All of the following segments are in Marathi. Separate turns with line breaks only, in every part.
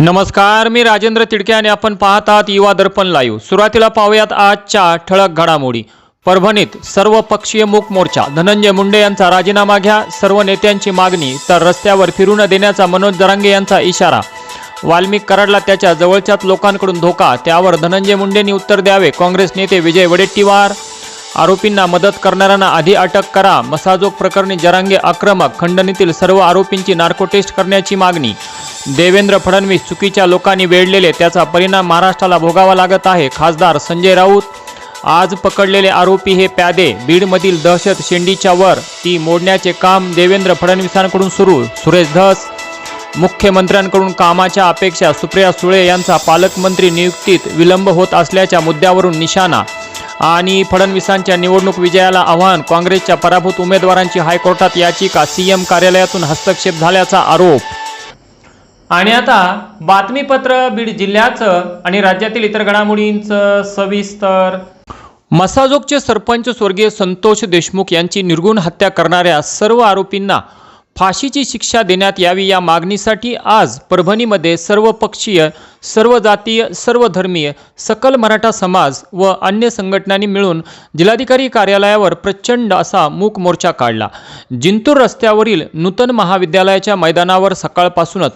नमस्कार मी राजेंद्र तिडके आणि आपण पाहत आहात युवा दर्पण लाईव्ह. सुरुवातीला पाहूयात आजच्या ठळक घडामोडी. परभणीत सर्व पक्षीय मूक मोर्चा धनंजय मुंडे यांचा राजीनामा घ्या सर्व नेत्यांची मागणी तर रस्त्यावर फिरू न देण्याचा मनोज जरांगे यांचा इशारा. वाल्मिक कराडला त्याच्या जवळच्याच लोकांकडून धोका त्यावर धनंजय मुंडेंनी उत्तर द्यावे काँग्रेस नेते विजय वडेट्टीवार. आरोपींना मदत करणाऱ्यांना आधी अटक करा मसाजोग प्रकरणी जरांगे आक्रमक खंडणीतील सर्व आरोपींची नार्को टेस्ट करण्याची मागणी. देवेंद्र फडणवीस चुकीच्या लोकांनी वेढलेले त्याचा परिणाम महाराष्ट्राला भोगावा लागत आहे. खासदार संजय राऊत आज पकडलेले आरोपी हे प्यादे. बीडमधील दहशत शेंडीच्या वर ती मोडण्याचे काम देवेंद्र फडणवीसांकडून सुरू. सुरेश धस मुख्यमंत्र्यांकडून कामाच्या अपेक्षा सुप्रिया सुळे यांचा पालकमंत्री नियुक्तीत विलंब होत असल्याच्या मुद्द्यावरून निशाणा. आणि फडणवीसांच्या निवडणूक विजयाला आव्हान काँग्रेसच्या पराभूत उमेदवारांची हायकोर्टात याचिका सीएम कार्यालयातून हस्तक्षेप झाल्याचा आरोप. आणि आता बातमीपत्र बीड जिल्ह्याचं आणि राज्यातील इतर घडामोडींचं सविस्तर. मसाजोगचे सरपंच स्वर्गीय संतोष देशमुख यांची निर्गुण हत्या करणाऱ्या सर्व आरोपींना फाशीची शिक्षा देण्यात यावी या मागणीसाठी आज परभणीमध्ये सर्व पक्षीय सर्व जातीय सर्व धर्मीय सकल मराठा समाज व अन्य संघटनांनी मिळून जिल्हाधिकारी कार्यालयावर प्रचंड असा मूक मोर्चा काढला. जिंतूर रस्त्यावरील नूतन महाविद्यालयाच्या मैदानावर सकाळपासूनच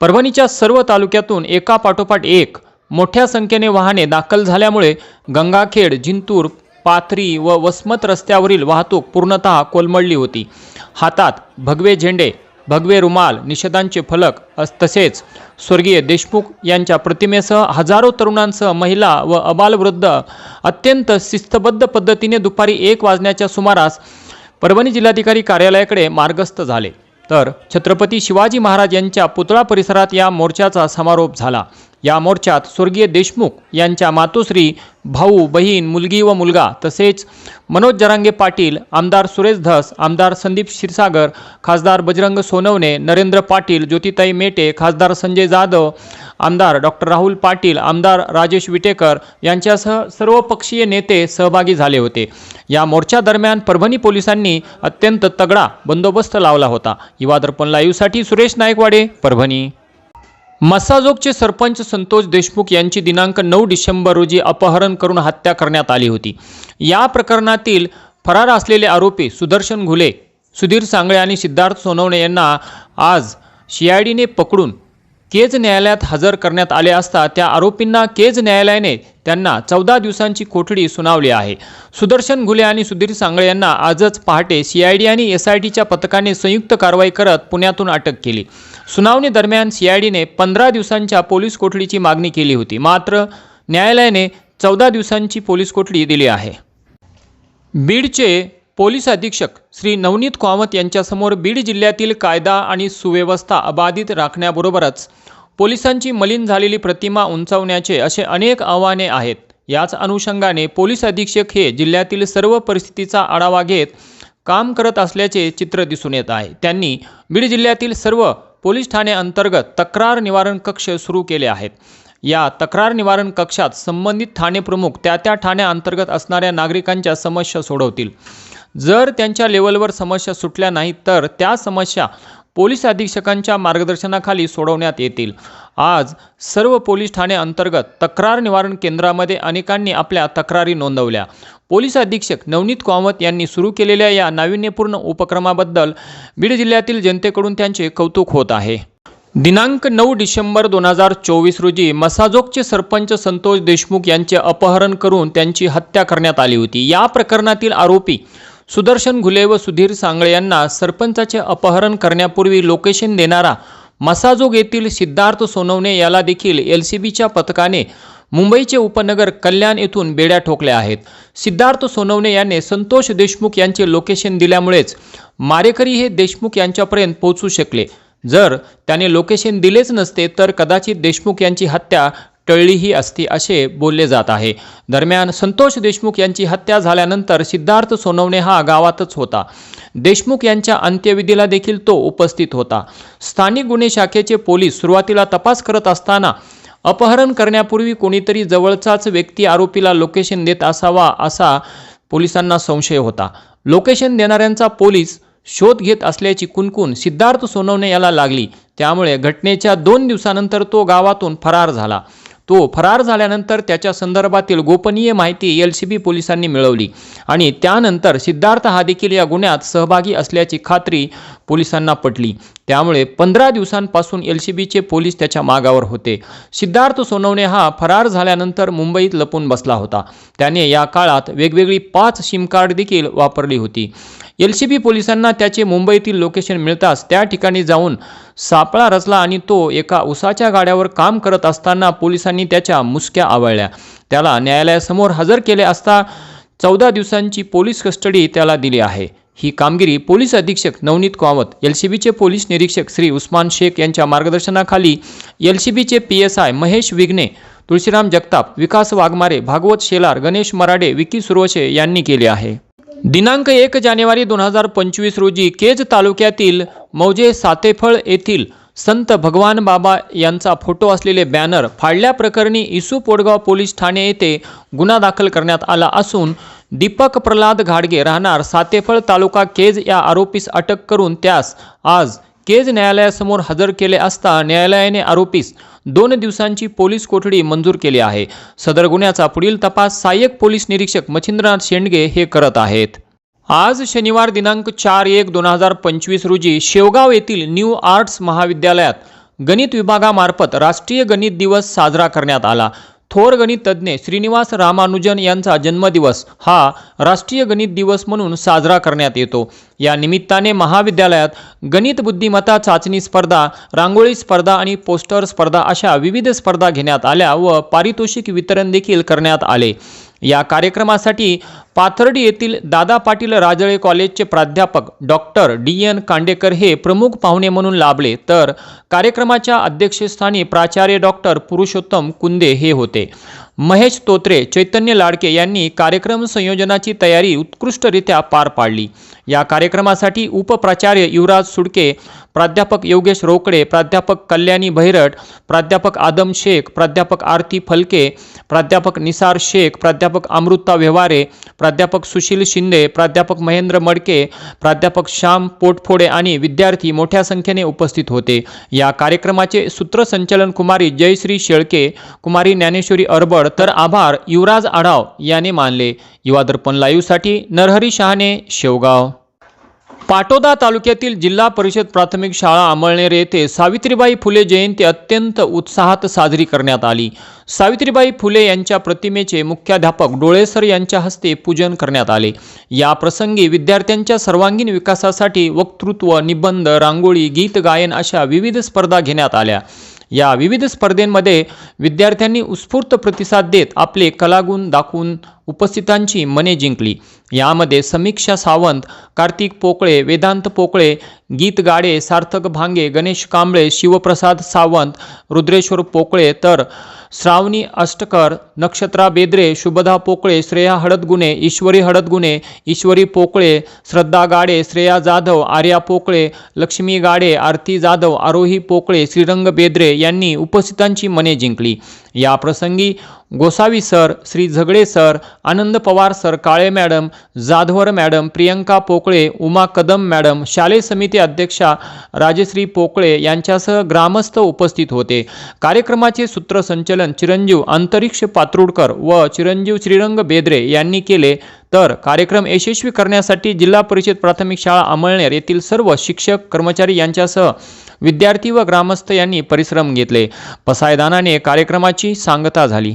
परभणीच्या सर्व तालुक्यातून एका पाठोपाठ एक मोठ्या संख्येने वाहने दाखल झाल्यामुळे गंगाखेड जिंतूर पाथरी व वसमत रस्त्यावरील वाहतूक पूर्णतः कोलमडली होती. हातात भगवे झेंडे भगवे रुमाल निषेधांचे फलक अस तसेच स्वर्गीय देशमुख यांच्या प्रतिमेसह हजारो तरुणांसह महिला व अबालवृद्ध अत्यंत शिस्तबद्ध पद्धतीने दुपारी एक वाजण्याच्या सुमारास परभणी जिल्हाधिकारी कार्यालयाकडे मार्गस्थ झाले. तर छत्रपती शिवाजी महाराज यांच्या पुतळा परिसरात या मोर्चाचा समारोप झाला. या मोर्चात स्वर्गीय देशमुख यांच्या मातोश्री भाऊ बहीण मुलगी व मुलगा तसेच मनोज जरांगे पाटील आमदार सुरेश धस आमदार संदीप क्षीरसागर खासदार बजरंग सोनवणे नरेंद्र पाटील ज्योतिताई मेटे खासदार संजय जाधव आमदार डॉक्टर राहुल पाटील आमदार राजेश विटेकर यांच्यासह सर्व पक्षीय नेते सहभागी झाले होते. या मोर्चादरम्यान परभणी पोलिसांनी अत्यंत तगडा बंदोबस्त लावला होता. युवा दर्पण लाईव्हसाठी सुरेश नायकवाडे परभणी. मसाजोगचे सरपंच संतोष देशमुख यांची दिनांक नऊ डिसेंबर रोजी अपहरण करून हत्या करण्यात आली होती. या प्रकरणातील फरार असलेले आरोपी सुदर्शन घुले सुधीर सांगळे आणि सिद्धार्थ सोनवणे यांना आज सीआयडीने पकडून केज न्यायालयात हजर करण्यात आले असता त्या आरोपींना केज न्यायालयाने त्यांना चौदा दिवसांची कोठडी सुनावली आहे. सुदर्शन घुले आणि सुधीर सांगळे यांना आजच पहाटे सीआयडी आणि एसआयटीच्या पथकाने संयुक्त कारवाई करत पुण्यातून अटक केली. सुनावणी दरम्यान सीआयडीने पंधरा दिवसांच्या पोलीस कोठडीची मागणी केली होती. मात्र न्यायालयाने चौदा दिवसांची पोलीस कोठडी दिली आहे. बीडचे पोलीस अधीक्षक श्री नवनीत कामत यांच्यासमोर बीड जिल्ह्यातील कायदा आणि सुव्यवस्था अबाधित राखण्याबरोबरच पोलिसांची मलिन झालेली प्रतिमा उंचावण्याचे असे अनेक आव्हाने आहेत. याच अनुषंगाने पोलीस अधीक्षक हे जिल्ह्यातील सर्व परिस्थितीचा आढावा घेत काम करत असल्याचे चित्र दिसून येत आहे. त्यांनी बीड जिल्ह्यातील सर्व पोलीस ठाणे अंतर्गत तक्रार निवारण कक्ष सुरू केले आहेत. या तक्रार निवारण कक्षात संबंधित ठाणे प्रमुख त्या त्या ठाण्याअंतर्गत असणाऱ्या नागरिकांच्या समस्या सोडवतील. जर त्यांच्या लेवलवर समस्या सुटल्या नाहीत तर त्या समस्या पोलीस अधीक्षकांच्या मार्गदर्शनाखाली सोडवण्यात येतील. आज सर्व पोलीस ठाणे अंतर्गत तक्रार निवारण केंद्रामध्ये अनेकांनी आपल्या तक्रारी नोंदवल्या. पोलीस अधीक्षक नवनीत कामत यांनी सुरू केलेल्या या नाविन्यपूर्ण उपक्रमाबद्दल बीड जिल्ह्यातील जनतेकडून त्यांचे कौतुक होत आहे. दिनांक नऊ डिसेंबर दोन हजार चोवीस रोजी मसाजोगचे सरपंच संतोष देशमुख यांचे अपहरण करून त्यांची हत्या करण्यात आली होती. या प्रकरणातील आरोपी सुदर्शन घुले व सुधीर सांगळे यांना सरपंचाचे अपहरण करण्यापूर्वी लोकेशन देणारा मसाजोग येथील सिद्धार्थ सोनवणे याला देखील एल सी बीच्या पथकाने मुंबईचे उपनगर कल्याण येथून बेड्या ठोकल्या आहेत. सिद्धार्थ सोनवणे यांनी संतोष देशमुख यांचे लोकेशन दिल्यामुळेच मारेकरी हे देशमुख यांच्यापर्यंत पोहोचू शकले. जर त्याने लोकेशन दिलेच नसते तर कदाचित देशमुख यांची हत्या टळलीही असती असे बोलले जात आहे. दरम्यान संतोष देशमुख यांची हत्या झाल्यानंतर सिद्धार्थ सोनवणे हा गावातच होता. देशमुख यांच्या अंत्यविधीला देखील तो उपस्थित होता. स्थानिक गुन्हे शाखेचे पोलीस सुरुवातीला तपास करत असताना अपहरण करण्यापूर्वी कोणीतरी जवळचाच व्यक्ती आरोपीला लोकेशन देत असावा असा पोलिसांना संशय होता. लोकेशन देणाऱ्यांचा पोलीस शोध घेत असल्याची कुणकुण सिद्धार्थ सोनवणे याला लागली. त्यामुळे घटनेच्या दोन दिवसानंतर तो गावातून फरार झाला. तो फरार झाल्यानंतर त्याच्या संदर्भातील गोपनीय माहिती एल सी बी पोलिसांनी मिळवली. आणि त्यानंतर सिद्धार्थ हा देखील या गुन्ह्यात सहभागी असल्याची खात्री पोलिसांना पटली. त्यामुळे पंधरा दिवसांपासून एल सी बीचे पोलीस त्याच्या मागावर होते. सिद्धार्थ सोनवणे हा फरार झाल्यानंतर मुंबईत लपून बसला होता. त्याने या काळात वेगवेगळी पाच सिम कार्ड देखील वापरली होती. एल सी बी पोलिसांना त्याचे मुंबईतील लोकेशन मिळताच त्या ठिकाणी जाऊन सापळा रचला आणि तो एका उसाच्या गाड्यावर काम करत असताना पोलिसांनी त्याच्या मुसक्या आवळल्या. त्याला न्यायालयासमोर हजर केले असता चौदा दिवसांची पोलीस कस्टडी त्याला दिली आहे. ही कामगिरी पोलीस अधीक्षक नवनीत कामत एल सी बीचे पोलीस निरीक्षक श्री उस्मान शेख यांच्या मार्गदर्शनाखाली एल सी बीचे P S I Mahesh Vighne Tulshiram Jagtap Vikas Waghmare Bhagwat Shelar Ganesh Marade Vicky Suravshe यांनी केले आहे. दिनांक एक जानेवारी दोन हजार पंचवीस रोजी केज तालुक्यातील मौजे सातेफळ येथील संत भगवान बाबा यांचा फोटो असलेले बॅनर फाडल्याप्रकरणी इसू पोडगाव पोलीस ठाणे येथे गुन्हा दाखल करण्यात आला असून दीपक प्रल्हाद घाडगे राहणार सातेफळ तालुका केज या आरोपीस अटक करून त्यास आज केज न्यायालयासमोर हजर केले असता न्यायालयाने आरोपीस दोन दिवसांची पोलीस कोठडी मंजूर केली आहे. सदर गुन्ह्याचा पुढील तपास सहाय्यक पोलीस निरीक्षक मच्छिंद्रनाथ शेंडगे हे करत आहेत. आज शनिवार दिनांक चार एक दोन हजार पंचवीस रोजी शेवगाव येथील न्यू आर्ट्स महाविद्यालयात गणित विभागामार्फत राष्ट्रीय गणित दिवस साजरा करण्यात आला. थोर गणित तज्ज्ञ श्रीनिवास रामानुजन यांचा जन्मदिवस हा राष्ट्रीय गणित दिवस म्हणून साजरा करण्यात येतो. या निमित्ताने महाविद्यालयात गणित बुद्धिमत्ता चाचणी स्पर्धा रांगोळी स्पर्धा आणि पोस्टर स्पर्धा अशा विविध स्पर्धा घेण्यात आल्या व पारितोषिक वितरण देखील करण्यात आले. या कार्यक्रमासाठी पाथर्डी येथील दादा पाटील राजळे कॉलेजचे प्राध्यापक डॉक्टर डी एन कांडेकर हे प्रमुख पाहुणे म्हणून लाभले. तर कार्यक्रमाच्या अध्यक्षस्थानी प्राचार्य डॉक्टर पुरुषोत्तम कुंदे हे होते. महेश तोत्रे चैतन्य लाडके यांनी कार्यक्रम संयोजनाची तयारी उत्कृष्टरित्या पार पाडली. या कार्यक्रमासाठी उपप्राचार्य युवराज सुडके प्राध्यापक योगेश रोकडे प्राध्यापक कल्याणी भैरट प्राध्यापक आदम शेख प्राध्यापक आरती फलके प्राध्यापक निसार शेख प्राध्यापक अमृता व्यवहारे प्राध्यापक सुशील शिंदे प्राध्यापक महेंद्र मडके प्राध्यापक श्याम पोटफोडे आणि विद्यार्थी मोठ्या संख्येने उपस्थित होते. या कार्यक्रमाचे सूत्रसंचलन कुमारी जयश्री शेळके कुमारी ज्ञानेश्वरी अरबड तर आभार युवराज आढाव याने मानले. युवा दर्पण लाईव्हसाठी नरहरी शहाणे शेवगाव. पाटोदा तालुक्यातील जिल्हा परिषद प्राथमिक शाळा अमळनेर येथे सावित्रीबाई फुले जयंती अत्यंत उत्साहात साजरी करण्यात आली. सावित्रीबाई फुले यांच्या प्रतिमेचे मुख्याध्यापक डोळेसर यांच्या हस्ते पूजन करण्यात आले. या प्रसंगी विद्यार्थ्यांच्या सर्वांगीण विकासासाठी वक्तृत्व निबंध रांगोळी गीत गायन अशा विविध स्पर्धा घेण्यात आल्या. या विविध स्पर्धेमध्ये विद्यार्थ्यांनी उत्स्फूर्त प्रतिसाद देत आपले कलागुण दाखवून उपस्थितांची मने जिंकली. यामध्ये समीक्षा सावंत कार्तिक पोकळे वेदांत पोकळे गीत गाडे सार्थक भांगे गणेश कांबळे शिवप्रसाद सावंत रुद्रेश्वर पोकळे तर श्रावणी अष्टकर नक्षत्रा बेद्रे शुभदा पोकळे श्रेया हळदगुणे ईश्वरी हळदगुणे ईश्वरी पोकळे श्रद्धा गाडे श्रेया जाधव आर्या पोकळे लक्ष्मी गाडे आरती जाधव आरोही पोकळे श्रीरंग बेद्रे यांनी उपस्थितांची मने जिंकली. या प्रसंगी Gosavi sir Shri Zagde sir Anand Pawar sir Kale madam Jadhavar madam Priyanka Pokale Uma Kadam madam शालेय समिती अध्यक्षा राजश्री पोकळे यांच्यासह ग्रामस्थ उपस्थित होते. कार्यक्रमाचे सूत्रसंचलन चिरंजीव अंतरिक्ष पात्रुडकर व चिरंजीव श्रीरंग बेद्रे यांनी केले. तर कार्यक्रम यशस्वी करण्यासाठी जिल्हा परिषद प्राथमिक शाळा अमळनेर येथील सर्व शिक्षक कर्मचारी यांच्यासह विद्यार्थी व ग्रामस्थ यांनी परिश्रम घेतले. पसायदानाने कार्यक्रमाची सांगता झाली.